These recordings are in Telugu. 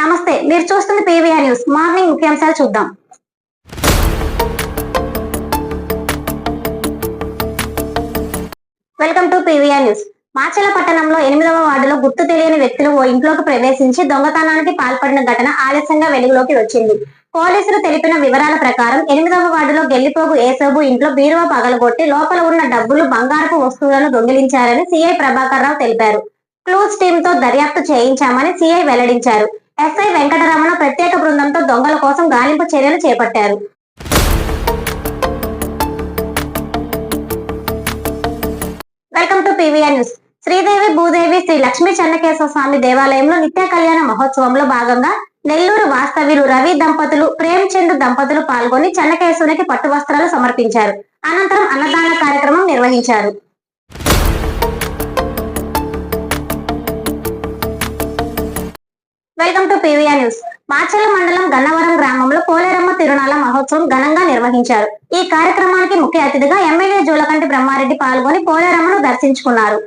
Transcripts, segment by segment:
నమస్తే మీరు చూస్తున్న పీవీఆర్ న్యూస్. మార్నింగ్ ముఖ్యాంశాలు చూద్దాం. Welcome to PVR news. Macherla పట్టణంలో ఎనిమిదవ వార్డులో గుర్తు తెలియని వ్యక్తులు ఓ ఇంట్లోకి ప్రవేశించి దొంగతనానికి పాల్పడిన ఘటన ఆలస్యంగా వెలుగులోకి వచ్చింది. పోలీసులు తెలిపిన వివరాల ప్రకారం ఎనిమిదవ వార్డులో గెల్లిపోగు ఏసోబు ఇంట్లో బీరువా పగలగొట్టి లోపల ఉన్న డబ్బులు బంగారపు వస్తువులను దొంగిలించారని సీఐ ప్రభాకర్ రావు తెలిపారు. క్లోజ్ టీమ్తో దర్యాప్తు చేయించామని సీఐ వెల్లడించారు. ఎస్ఐ వెంకటరమణ ప్రత్యేక బృందంతో దొంగల కోసం గాలింపు చర్యలు చేపట్టారు. Welcome to PVR news. Sridevi Bhudevi Sri Lakshmi Chennakeshwara Swamy దేవాలయంలో నిత్య కళ్యాణ మహోత్సవంలో భాగంగా నెల్లూరు వాస్తవ్యులు రవి దంపతులు ప్రేమ్చంద్ దంపతులు పాల్గొని చెన్నకేశ్వరునికి పట్టు వస్త్రాలు సమర్పించారు. అనంతరం అన్నదాన కార్యక్రమం నిర్వహించారు. Welcome to PVR news. Macherla మండలం గన్నవరం గ్రామంలో పోలేరమ్మ తిరునాళ మహోత్సవం ఘనంగా నిర్వహించారు. ఈ కార్యక్రమానికి ముఖ్య అతిథిగా ఎమ్మెల్యే జూలకంటి బ్రహ్మారెడ్డి పాల్గొని పోలేరమ్మను దర్శించుకున్నారు.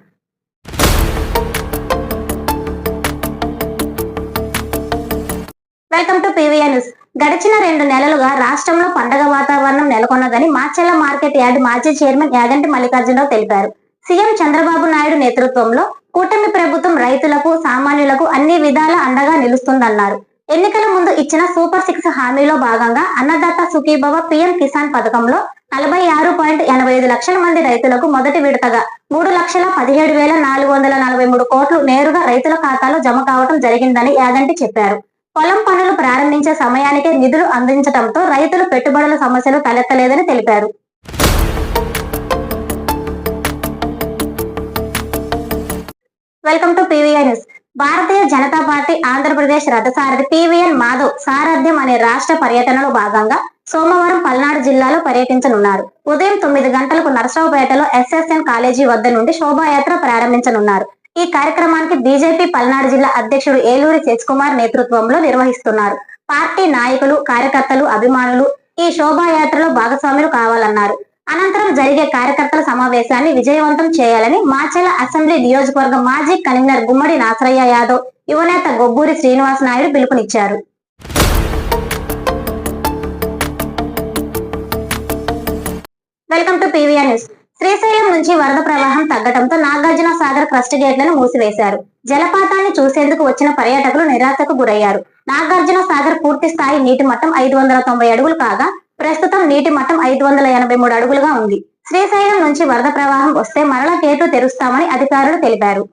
Welcome to PVR news. గడిచిన రెండు నెలలుగా రాష్ట్రంలో పండగ వాతావరణం నెలకొన్నదని మాచెల్ల మార్కెట్ యార్డ్ మాజీ చైర్మన్ యాగంటి మల్లికార్జునరావు తెలిపారు. సీఎం చంద్రబాబు నాయుడు నేతృత్వంలో కూటమి ప్రభుత్వం రైతులకు సామాన్యులకు అన్ని విధాల అండగా నిలుస్తుందన్నారు. ఎన్నికల ముందు ఇచ్చిన సూపర్ సిక్స్ హామీలో భాగంగా అన్నదాత సుఖీభవ పిఎం కిసాన్ పథకంలో నలభై ఆరు పాయింట్ ఎనభై ఐదు లక్షల మంది రైతులకు మొదటి విడతగా మూడు లక్షల పదిహేడు వేల నాలుగు వందల నలభై మూడు కోట్లు నేరుగా రైతుల ఖాతాలో జమ కావడం జరిగిందని యాగంటి చెప్పారు. పొలం పనులు ప్రారంభించే సమయానికే నిధులు అందించడంతో రైతులు పెట్టుబడుల సమస్యలు తలెత్తలేదని తెలిపారు. Welcome to PVI news Bharatiya Janata party Andhra Pradesh రథసారథి పివిఎన్ మాధవ్ సారథ్యం అనే రాష్ట్ర పర్యటనలో భాగంగా సోమవారం పల్నాడు జిల్లాలో పర్యటించనున్నారు. ఉదయం తొమ్మిది గంటలకు నరసరావుపేటలో ఎస్ఎస్ఎన్ కాలేజీ వద్ద నుండి శోభాయాత్ర ప్రారంభించనున్నారు. ఈ కార్యక్రమానికి బీజేపీ పల్నాడు జిల్లా అధ్యక్షుడు ఏలూరి శశికుమార్ నేతృత్వంలో నిర్వహిస్తున్నారు. పార్టీ నాయకులు కార్యకర్తలు అభిమానులు ఈ శోభాయాత్రలో భాగస్వాములు కావాలన్నారు. అనంతరం జరిగే కార్యకర్తల సమావేశాన్ని విజయవంతం చేయాలని మాచల అసెంబ్లీ నియోజకవర్గ మాజీ కన్వీనర్ గుమ్మడి నాసరయ్య యాదవ్ యువనేత గొబ్బూరి శ్రీనివాస్ నాయుడు పిలుపునిచ్చారు. Welcome to PVR news. Srisailam నుంచి వరద ప్రవాహం తగ్గడంతో నాగార్జున సాగర్ క్రస్ట్ గేట్లను మూసివేశారు. జలపాతాన్ని చూసేందుకు వచ్చిన పర్యాటకులు నిరాశకు గురయ్యారు. నాగార్జున సాగర్ పూర్తి స్థాయి నీటి మట్టం ఐదు వందల తొంభై అడుగులు కాగా ప్రస్తుతం నీటి మట్టం ఐదు వందల ఎనభై మూడు అడుగులుగా ఉంది. శ్రీశైలం నుంచి వరద ప్రవాహం వస్తే మరల గేట్లు తెరుస్తామని అధికారులు తెలిపారు.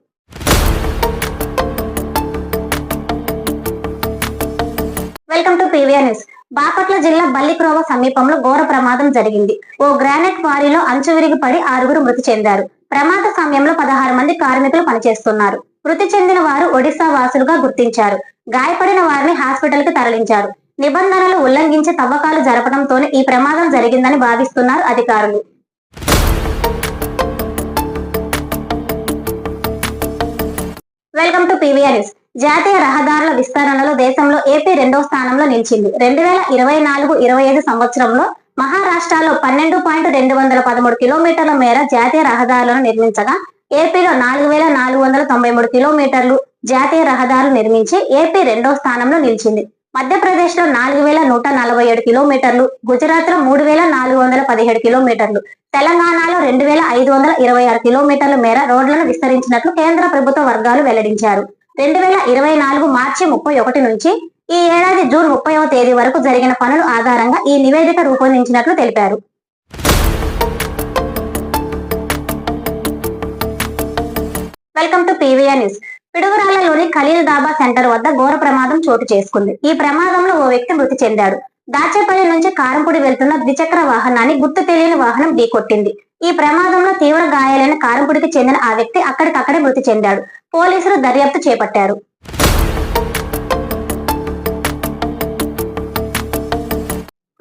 Welcome to PVR news. Bapatla జిల్లా బల్లిక్రోవ సమీపంలో ఘోర ప్రమాదం జరిగింది. ఓ గ్రానైట్ క్వారీలో అంచు విరిగి పడి ఆరుగురు మృతి చెందారు. ప్రమాద సమయంలో పదహారు మంది కార్మికులు పనిచేస్తున్నారు. మృతి చెందిన వారు ఒడిశా వాసులుగా గుర్తించారు. గాయపడిన వారిని హాస్పిటల్కి తరలించారు. నిబంధనలు ఉల్లంఘించి తవ్వకాలు జరపడంతోనే ఈ ప్రమాదం జరిగిందని భావిస్తున్నారు అధికారులు. Welcome to PVR news. జాతీయ రహదారుల విస్తరణలో దేశంలో ఏపీ రెండో స్థానంలో నిలిచింది. రెండు వేల ఇరవై నాలుగు ఇరవై ఐదు సంవత్సరంలో మహారాష్ట్రలో పన్నెండు పాయింట్ రెండు వందల పదమూడు కిలోమీటర్ల మేర జాతీయ రహదారులను నిర్మించగా ఏపీలో నాలుగు వేల నాలుగు వందల తొంభై మూడు కిలోమీటర్లు జాతీయ రహదారులు నిర్మించి ఏపీ రెండో స్థానంలో నిలిచింది. మధ్యప్రదేశ్లో నాలుగు వేల నూట నలభై ఏడు కిలోమీటర్లు గుజరాత్లో మూడు వేల నాలుగు వందల పదిహేడు కిలోమీటర్లు తెలంగాణలో రెండు వేల ఐదు వందల ఇరవై ఆరు కిలోమీటర్ల మేర రోడ్లను విస్తరించినట్లు కేంద్ర ప్రభుత్వ వర్గాలు వెల్లడించారు. రెండు వేల ఇరవై నాలుగు మార్చి ముప్పై ఒకటి నుంచి ఈ ఏడాది జూన్ ముప్పైవ తేదీ వరకు జరిగిన పనుల ఆధారంగా ఈ నివేదిక రూపొందించినట్లు తెలిపారు. Welcome to PVR news. పిడుగురాళ్ళలోని Khaleel dhaba centre వద్ద ఘోర ప్రమాదం చోటు చేసుకుంది. ఈ ప్రమాదంలో ఓ వ్యక్తి మృతి చెందాడు. దాచేపల్లి నుంచి కారంపూడి వెళ్తున్న ద్విచక్ర వాహనాన్ని గుర్తు తెలియని వాహనం ఢీకొట్టింది. ఈ ప్రమాదంలో తీవ్ర గాయాలైన కారంపూడికి చెందిన ఆ వ్యక్తి అక్కడికక్కడే మృతి చెందాడు. పోలీసులు దర్యాప్తు చేపట్టారు.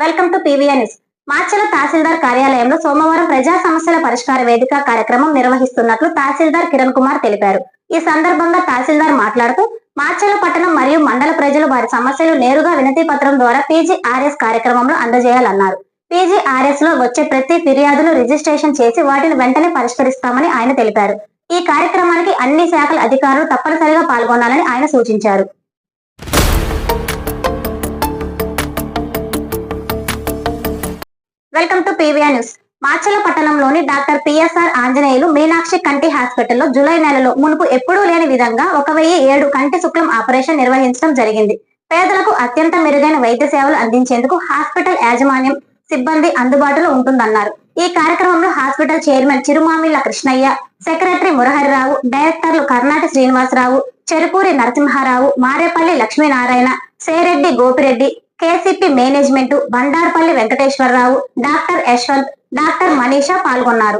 Welcome to PVR news. Macherla తహసీల్దార్ కార్యాలయంలో సోమవారం ప్రజా సమస్యల పరిష్కార వేదిక కార్యక్రమం నిర్వహిస్తున్నట్లు తహసీల్దార్ కిరణ్ కుమార్ తెలిపారు. ఈ సందర్భంగా తహసీల్దార్ మాట్లాడుతూ మార్చల పట్టణం మరియు మండల ప్రజలు వారి సమస్యలు నేరుగా వినతి పత్రం ద్వారా పీజీఆర్ఎస్ కార్యక్రమంలో అందజేయాలన్నారు. పీజీఆర్ఎస్లో వచ్చే ప్రతి ఫిర్యాదులు రిజిస్ట్రేషన్ చేసి వాటిని వెంటనే పరిష్కరిస్తామని ఆయన తెలిపారు. ఈ కార్యక్రమానికి అన్ని శాఖల అధికారులు తప్పనిసరిగా పాల్గొనాలని ఆయన సూచించారు. Welcome to PVR news. Macherla పట్టణంలోని డాక్టర్ పిఎస్ఆర్ ఆంజనేయులు మీనాక్షి కంటి హాస్పిటల్లో జూలై నెలలో మునుపు ఎప్పుడూ లేని విధంగా ఒక వెయ్యి ఏడు కంటి శుక్లం ఆపరేషన్ నిర్వహించడం జరిగింది. పేదలకు అత్యంత మెరుగైన వైద్య సేవలు అందించేందుకు హాస్పిటల్ యాజమాన్యం సిబ్బంది అందుబాటులో ఉంటుందన్నారు. ఈ కార్యక్రమంలో hospital chairman Chirumamilla Krishnaiah secretary Muraharirao డైరెక్టర్లు Karnati Srinivasarao Cherukuri Narasimharao Marepalli Lakshminarayana Sereddy Gopireddy KCP management Bandarpalli Venkateswararao doctor Yashwant doctor Manisha పాల్గొన్నారు.